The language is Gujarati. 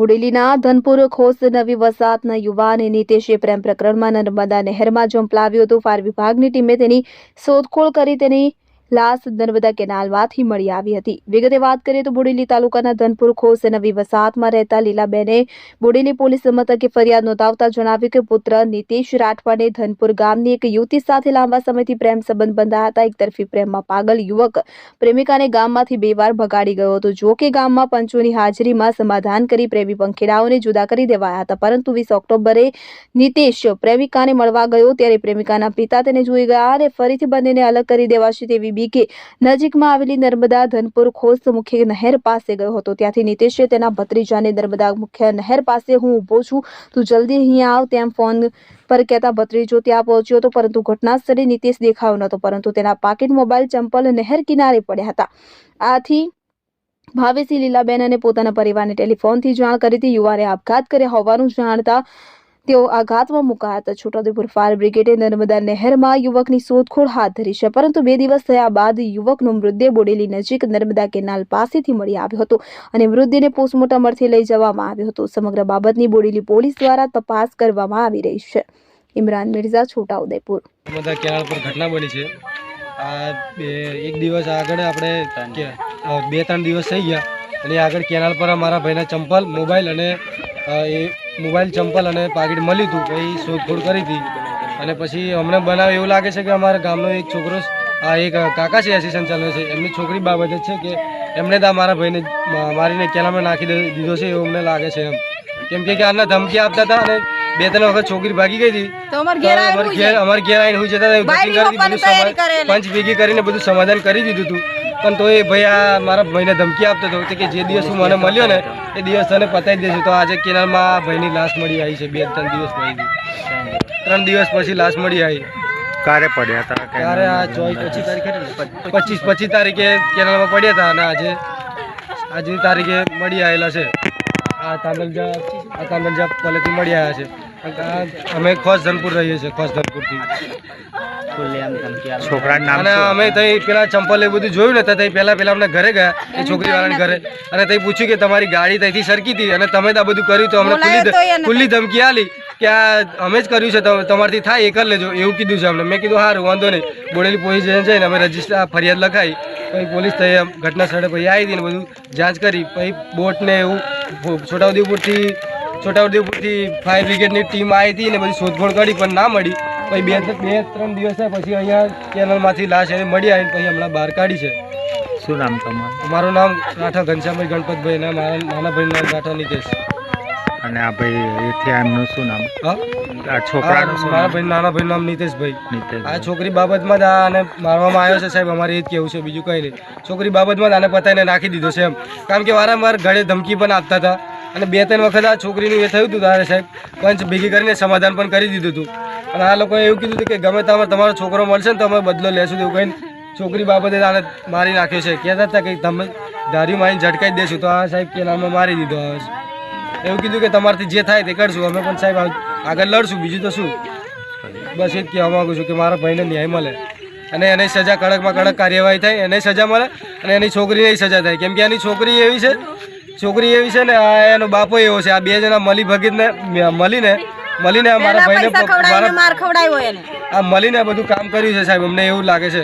બુડેલીના ધનપુર ખોસ નવી વસાતના યુવાન નીતેશે પ્રેમ પ્રકરણમાં નર્મદા નહેરમાં ઝંપલાવ્યું હતું. ફાયર વિભાગની ટીમે તેની શોધખોળ કરી તેની લાશ નર્મદા કેનાલમાંથી મળી આવી હતી. વિગતે વાત કરીએ તો બુડેલી તાલુકાના ધનપુર ખોસ નવી વસાહતમાં રહેતા લીલાબેને બુડેલી પોલીસ મથકે ફરિયાદ નોંધાવતા જણાવ્યું કે પુત્ર નીતિશ રાઠવાને ધનપુર ગામની એક યુવતી સાથે લાંબા સમયથી પ્રેમ સંબંધ બંધાયા હતા. એકતરફી પ્રેમમાં પાગલ યુવક પ્રેમિકાને ગામમાંથી બે વાર ભગાડી ગયો હતો. જો કે ગામમાં પંચોની હાજરીમાં સમાધાન કરી પ્રેમી પંખેડાઓને જુદા કરી દેવાયા હતા. પરંતુ વીસ ઓક્ટોબરે નીતિશ પ્રેમિકાને મળવા ગયો. ત્યારે પ્રેમિકાના પિતા તેને જોઈ ગયા અને ફરીથી બંનેને અલગ કરી દેવાશે તેવી બીકે નજીકમાં આવેલી નર્મદા ધનપુર ખોસ મુખ્ય નહેર પાસે ગયો હતો. ત્યાંથી નીતિશે તેના ભત્રીજાને નર્મદા મુખ્ય નહેર પાસે હું ઊભો છું, તું જલ્દી અહીંયા આવ, તેમ ફોન પર કહેતા ભત્રીજો ત્યાં પહોંચ્યો હતો, પરંતુ ઘટના સ્થળે નીતિશ દેખાયો નહોતો, પરંતુ તેના પાકીટ મોબાઈલ ચંપલ નહેર કિનારે પડ્યા હતા. આથી ભાવેશી લીલાબેન અને પોતાના પરિવારને ટેલિફોનથી જાણ કરી હતી. યુવાને આપઘાત કર્યા હોવાનું જાણતા તેઓ આઘાતમાં મુકાયા હતા. છોટાઉદેપુર ફાયર બ્રિગેડે નર્મદા નહેરમાં યુવકની શોધખોળ હાથ ધરી છે, પરંતુ બે દિવસ થયા બાદ યુવકનો મૃતદેહ બોડેલી નજીક નર્મદા કેનાલ પાસેથી મળી આવ્યો હતો અને મૃતદેહને પોસ્ટમોર્ટમ અર્થે લઈ જવામાં આવ્યો હતો. સમગ્ર બાબતની બોડેલી પોલીસ દ્વારા તપાસ કરવામાં આવી રહી છે. ઇમરાન મિર્ઝા, છોટાઉદેપુર. નર્મદા કેનાલ પર ઘટના બની છે. આ એક દિવસ આગળ આપણે બે, ત્રણ દિવસ થઈ ગયા અને આગળ કેનાલ પર અમારા ભાઈના ચંપલ, મોબાઈલ અને મોબાઈલ ચંપલ અને પાકીટ મળ્યું હતું પછી શોધખોળ કરી હતી. અને પછી અમને બનાવ એવું લાગે છે કે અમારા ગામનો એક છોકરો આ એક કાકા છે એસિસ્ટન્ટ ચાલે છે. એમની છોકરી બાબતે છે કે એમણે તો મારા ભાઈને મારીને કેલામાં નાખી દીધો છે એવું અમને લાગે છે એમ. કેમ કે આના ધમકી આપતા હતા અને બે ત્રણ વખત છોકરી ભાગી ગઈ હતી. તો અમાર ઘેર અમારે ઘેર અમારે ઘેર આવીને હું જતા કરી બધું. પંચ ભેગી કરીને બધું સમાધાન કરી દીધું હતું. પણ તો એ ભાઈ આ મારા ભાઈને ધમકી આપતો હતો કે જે દિવસ હું મને મળ્યો ને એ દિવસ તને પતાવી દેશે તો આજે કેનાલમાં ભાઈની લાશ મળી આવી છે. બે ત્રણ દિવસ પછી ત્રણ દિવસ પછી લાશ મળી આવી. ક્યારે પડ્યા હતા? આ ચોવીસ પચીસ તારીખે? પચીસ પચીસ તારીખે કેનાલમાં પડ્યા હતા અને આજે આજની તારીખે મળી આવેલા છે. આ તાંદલજા આ તાંદલજા કોલેજથી મળી આવ્યા છે. અમે ખોસ ધનપુર રહીએ છીએ ખોસ ધનપુરથી છોકરાનું નામ અને અમે તઈ પેલા ચંપલ એ બધું જોયું ને તો તઈ પેલા પેલા અમને ઘરે ગયા એ છોકરીવાળાને ઘરે. અને તઈ પૂછ્યું કે તમારી ગાડી તઈથી સરકી હતી અને તમે તો આ બધું કર્યું તો અમને ખુલ્લી ખુલ્લી ધમકી આલી કે આ અમે જ કર્યું છે તમે- તમારથી થાય એ કરી લેજો એવું કીધું છે અમને. મેં કીધું હારું વાંધો નહીં. બોડેલી પોલીસ સ્ટેશન છે અમે રજિસ્ટર ફરિયાદ લખાઈ. પછી પોલીસ થઈ આમ ઘટના સ્થળે પછી આવી હતી ને બધું જાંચ કરી. પછી બોટ ને એવું છોટાઉદેપુરથી છોટાઉદેપુરથી ફાયર બ્રિગેડની ટીમ આવી હતી ને બધી શોધખોળ કરી પણ ના મળી. પછી બે બે ત્રણ દિવસ પછી અહીંયા કેનલમાંથી લાશ એને મળી આવીને પછી હમણાં બહાર કાઢી છે. શું નામ તમારું? મારું નામ રાઠા ઘનશ્યામભાઈ ગણપતભાઈ અને મારા નાના ભાઈ નામ રાઠા નિકેશ. અને આ ભાઈ એથી એમનું શું નામ? હા? આ છોકરાનું શું મારા ભાઈ નાના ભાઈ નામ નિતેશભાઈ. નીતેશ આ છોકરી બાબતમાં જ આને મારવામાં આવ્યો છે સાહેબ અમારે એ જ કહેવું છે બીજું કંઈ નહીં. છોકરી બાબતમાં જ આને પતાઈને નાખી દીધો છે એમ. કારણ કે વારંવાર ઘરે ધમકી પણ આપતા હતા. અને બે ત્રણ વખત આ છોકરીનું એ થયું હતું તારે સાહેબ, પંચ ભેગી કરીને સમાધાન પણ કરી દીધું હતું. અને આ લોકોએ એવું કીધું હતું કે ગમે તમે તમારો છોકરો મળશે ને તો અમે બદલો લેશું એવું કહીને છોકરી બાબતે આને મારી નાખ્યો છે. કહેતા હતા કે તમે ધાર્યું મારીને ઝટકાઈ દેશું. તો આ સાહેબ કેનાલમાં મારી દીધો હવે. એવું કીધું કે તમારાથી જે થાય તે કરશું. અમે પણ સાહેબ આગળ લડશું. બીજું તો શું? બસ એ જ કહેવા માગું છું કે મારા ભાઈને ન્યાય મળે. અને એને સજા કડકમાં કડક કાર્યવાહી થાય, એને સજા મળે અને એની છોકરીને સજા થાય. કેમ કે એની છોકરી એવી છે છોકરી એવી છે ને આ એનો બાપો એવો છે. આ બે જણા મળી ભગીને મળીને મળીને આ મારા ભાઈને મારા માર ખવડાવ્યો એને. આ મળીને બધું કામ કર્યું છે સાહેબ. અમને એવું લાગે છે.